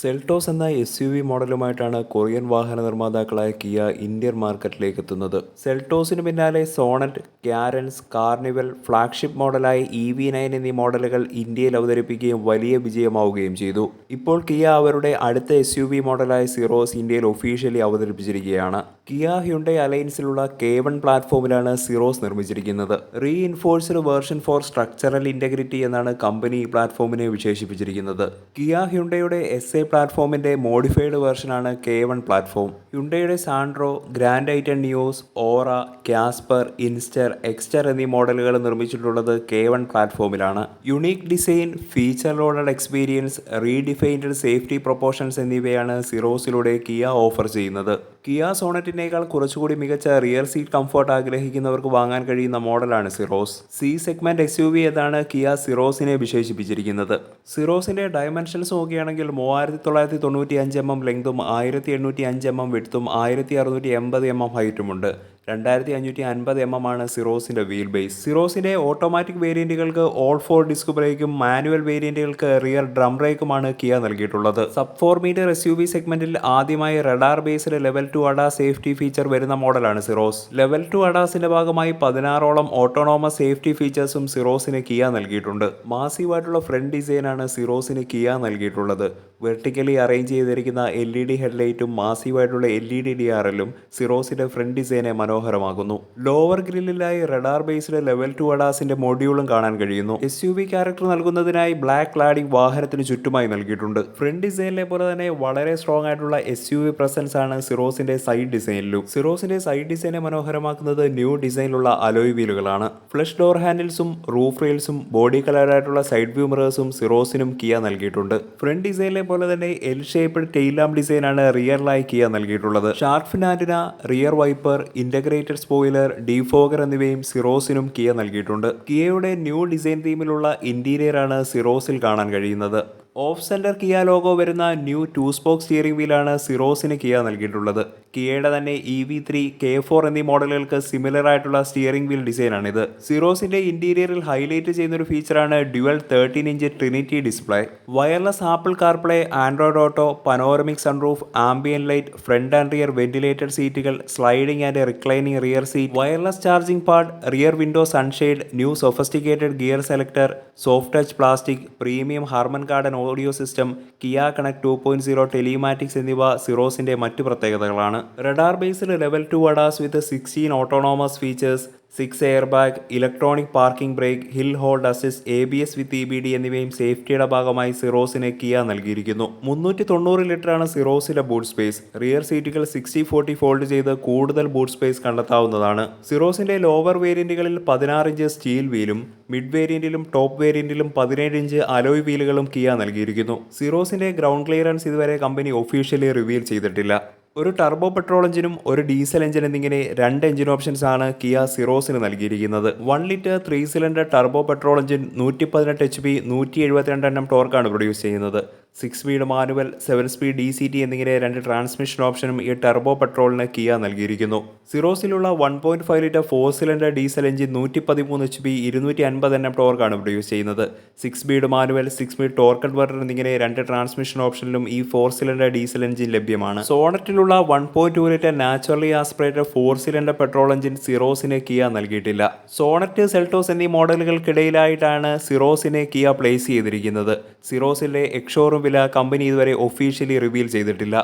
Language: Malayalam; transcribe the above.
സെൽട്ടോസ് എന്ന എസ് യു വി മോഡലുമായിട്ടാണ് കൊറിയൻ വാഹന നിർമ്മാതാക്കളായ കിയ ഇന്ത്യൻ മാർക്കറ്റിലേക്ക് എത്തുന്നത്. സെൽട്ടോസിന് പിന്നാലെ സോണറ്റ് ക്യാരൻസ് കാർണിവൽ ഫ്ലാഗ്ഷിപ്പ് മോഡലായ ഇ വി നയൻ എന്നീ മോഡലുകൾ ഇന്ത്യയിൽ അവതരിപ്പിക്കുകയും വലിയ വിജയമാവുകയും ചെയ്തു. ഇപ്പോൾ കിയ അവരുടെ അടുത്ത എസ് യു വി മോഡലായ സിറോസ് ഇന്ത്യയിൽ ഒഫീഷ്യലി അവതരിപ്പിച്ചിരിക്കുകയാണ്. കിയ ഹ്യുണ്ടൈ അലയൻസിലുള്ള കെ വൺ പ്ലാറ്റ്ഫോമിലാണ് സിറോസ് നിർമ്മിച്ചിരിക്കുന്നത്. Reinforced version for structural integrity എന്നാണ് കമ്പനി ഈ പ്ലാറ്റ്ഫോമിനെ വിശേഷിപ്പിച്ചിരിക്കുന്നത്. കിയ ഹ്യുണ്ടയുടെ എസ് എ പ്ലാറ്റ്ഫോമിന്റെ മോഡിഫൈഡ് വേർഷനാണ് K one platform യുണ്ടയുടെ Santro Grand i ten Nios Aura Casper Inster Exter എന്നീ മോഡലുകൾ നിർമ്മിച്ചിട്ടുള്ളത് K one പ്ലാറ്റ്ഫോമിലാണ് unique design feature loaded experience redefined safety proportions എന്നിവയാണ് സിറോസിലൂടെ കിയ ഓഫർ ചെയ്യുന്നത്. കിയ സോണറ്റിനേക്കാൾ കുറച്ചുകൂടി മികച്ച റിയർ സീറ്റ് കംഫർട്ട് ആഗ്രഹിക്കുന്നവർക്ക് വാങ്ങാൻ കഴിയുന്ന മോഡലാണ് Syros C segment S U V എന്നാണ് കിയ സിറോസിനെ വിശേഷിപ്പിച്ചിരിക്കുന്നത്? സിറോസിന്റെ ഡയമെൻഷൻസ് നോക്കുകയാണെങ്കിൽ മൂവായിരത്തി തൊള്ളായിരത്തി തൊണ്ണൂറ്റി അഞ്ച് എം എം ലെങ്തും ആയിരത്തി എണ്ണൂറ്റി അഞ്ച് എം എം വിടുത്തും ആയിരത്തി അറുന്നൂറ്റി എൺപത് എം എം ഹൈറ്റുമുണ്ട്. രണ്ടായിരത്തി അഞ്ഞൂറ്റി അൻപത് എം എം ആണ് സിറോസിന്റെ വീൽ ബേസ്. സിറോസിന്റെ ഓട്ടോമാറ്റിക് വേരിയന്റുകൾക്ക് ഓൾ ഫോർ ഡിസ്ക് ബ്രേക്കും മാനുവൽ വേരിയന്റുകൾക്ക് റിയർ ഡ്രം ബ്രേക്കുമാണ് കിയ നൽകിയിട്ടുള്ളത്. Sub four metre S U V സെഗ്മെന്റിൽ ആദ്യമായി radar based level two ADAS safety feature വരുന്ന മോഡലാണ് സിറോസ്. ലെവൽ ടു അഡാസിന്റെ ഭാഗമായി പതിനാറോളം ഓട്ടോണോമസ് സേഫ്റ്റി ഫീച്ചേഴ്സും സിറോസിന് കിയ നൽകിയിട്ടുണ്ട്. മാസീവായിട്ടുള്ള ഫ്രണ്ട് ഡിസൈനാണ് സിറോസിന് കിയ നൽകിയിട്ടുള്ളത്. വെർട്ടിക്കലി അറേഞ്ച് ചെയ്തിരിക്കുന്ന എൽ ഇ ഡി ഹെഡ്ലൈറ്റും മാസീവായിട്ടുള്ള L E D D R എല്ലും സിറോസിന്റെ ഫ്രണ്ട് ഡിസൈനെ മനോഹരമാക്കുന്നു. ലോവർ ഗ്രില്ലിലായി റഡാർ ബേസ്ഡ് ലെവൽ ടു അഡാസിന്റെ മൊഡ്യൂളും കാണാൻ കഴിയുന്നു. എസ് യു വി ക്യാരക്ടർ നൽകുന്നതിനായി ബ്ലാക്ക് ക്ലാഡിംഗ് വാഹനത്തിന് ചുറ്റുമായി നൽകിയിട്ടുണ്ട്. ഫ്രണ്ട് ഡിസൈനിലെ പോലെ തന്നെ വളരെ സ്ട്രോങ് ആയിട്ടുള്ള എസ് യു വി പ്രസൻസ് ആണ് സിറോസിന്റെ സൈഡ് ഡിസൈനിലും. സിറോസിന്റെ സൈഡ് ഡിസൈനെ മനോഹരമാക്കുന്നത് ന്യൂ ഡിസൈനിലുള്ള അലോയ് വീലുകളാണ് ഫ്ലഷ് ഡോർ ഹാൻഡിൽസും റൂഫ് റെയിൽസും ബോഡി കളറായിട്ടുള്ള സൈഡ് വ്യൂ മിറേഴ്സും സിറോസിനും കിയ നൽകിയിട്ടുണ്ട്. ഫ്രണ്ട് ഡിസൈനിലെ പോലെ തന്നെ എൽ ഷേപ്പ് ടെയിൽ ലാമ്പ് ഡിസൈനാണ് റിയറിലായി കിയ നൽകിയിട്ടുള്ളത്. Sharp antenna rear wiper integrated spoiler defogger എന്നിവയും സിറോസിനും കിയ നൽകിയിട്ടുണ്ട്. കിയയുടെ ന്യൂ ഡിസൈൻ തീമിലുള്ള ആണ് സിറോസിൽ കാണാൻ കഴിയുന്നത്. ഓഫ് സെന്റർ കിയ ലോഗോ വരുന്ന ന്യൂ ടൂ സ്പോക്ക് സ്റ്റിയറിംഗ് വീലാണ് സിറോസിന് കിയ നൽകിയിട്ടുള്ളത്. കിയയുടെ തന്നെ E V three K four എന്നീ മോഡലുകൾക്ക് സിമിലർ ആയിട്ടുള്ള സ്റ്റിയറിംഗ് വീൽ ഡിസൈനാണിത് സിറോസിന്റെ ഇന്റീരിയറിൽ ഹൈലൈറ്റ് ചെയ്യുന്ന ഒരു ഫീച്ചറാണ് dual thirteen inch trinity display wireless Apple CarPlay Android auto panoramic sunroof ambient light front and rear ventilated സീറ്റുകൾ sliding and reclining rear seat wireless charging pad rear window sunshade new sophisticated gear selector soft touch plastic premium Harman Kardon audio system Kia Connect two point zero telematics എന്നിവ സിറോസിന്റെ മറ്റു പ്രത്യേകതകളാണ്. Radar based level two ADAS with sixteen autonomous features six air bag electronic parking brake hill hold assist A B S with E B D എന്നിവയും സേഫ്റ്റിയുടെ ഭാഗമായി സിറോസിന് കിയ നൽകിയിരിക്കുന്നു. മുന്നൂറ്റി തൊണ്ണൂറ് ലിറ്ററാണ് സിറോസിലെ ബൂട്ട് സ്പേസ്. റിയർ സീറ്റുകൾ സിക്സ്റ്റി ഫോർട്ടി ഫോൾഡ് ചെയ്ത് കൂടുതൽ ബൂട്ട് സ്പേസ് കണ്ടെത്താവുന്നതാണ്. സിറോസിന്റെ ലോവർ വേരിയന്റുകളിൽ പതിനാറ് ഇഞ്ച് സ്റ്റീൽ വീലും മിഡ് വേരിയന്റിലും ടോപ്പ് വേരിയന്റിലും പതിനേഴ് ഇഞ്ച് അലോയ് വീലുകളും കിയ നൽകിയിരിക്കുന്നു. സിറോസിന്റെ ഗ്രൗണ്ട് ക്ലിയറൻസ് ഇതുവരെ കമ്പനി ഒഫീഷ്യലി റിവീൽ ചെയ്തിട്ടില്ല. ഒരു ടർബോ പെട്രോൾ എഞ്ചിനും ഒരു ഡീസൽ എഞ്ചിൻ എന്നിങ്ങനെ രണ്ട് എഞ്ചിൻ ഓപ്ഷൻസ് ആണ് കിയ സിറോസിന് നൽകിയിരിക്കുന്നത്. One litre three cylinder turbo petrol engine നൂറ്റി പതിനെട്ട് എച്ച് പി നൂറ്റി എഴുപത്തിരണ്ട് എണ്ണം ടോർക്കാണ് പ്രൊഡ്യൂസ് ചെയ്യുന്നത്. Six speed manual seven speed D C T എന്നിങ്ങനെ രണ്ട് ട്രാൻസ്മിഷൻ ഓപ്ഷനും ഈ ടെർബോ പെട്രോളിന് കിയ നൽകിയിരിക്കുന്നു. സിറോസിലുള്ള one point five litre four cylinder diesel engine നൂറ്റി പതിമൂന്ന് എച്ച് പി ഇരുന്നൂറ്റി അൻപത് എണ്ണം ടോർക്കാണ് പ്രൊഡ്യൂസ് ചെയ്യുന്നത്. Six speed manual six speed torque converter എന്നിങ്ങനെ രണ്ട് ട്രാൻസ്മിഷൻ ഓപ്ഷനിലും ഈ ഫോർ സിലിണ്ടർ ഡീസൽ എഞ്ചിൻ ലഭ്യമാണ്. സോണറ്റിലുള്ള one point two litre naturally aspirated four cylinder petrol engine സിറോസിന് Kia നൽകിയിട്ടില്ല. സോണറ്റ് സെൽട്ടോസ് എന്നീ മോഡലുകൾക്കിടയിലായിട്ടാണ് സിറോസിനെ കിയ പ്ലേസ് ചെയ്തിരിക്കുന്നത്. സിറോസിലെ എക്സോറും വില കമ്പനി ഇതുവരെ ഒഫീഷ്യലി റിവീൽ ചെയ്തിട്ടില്ല.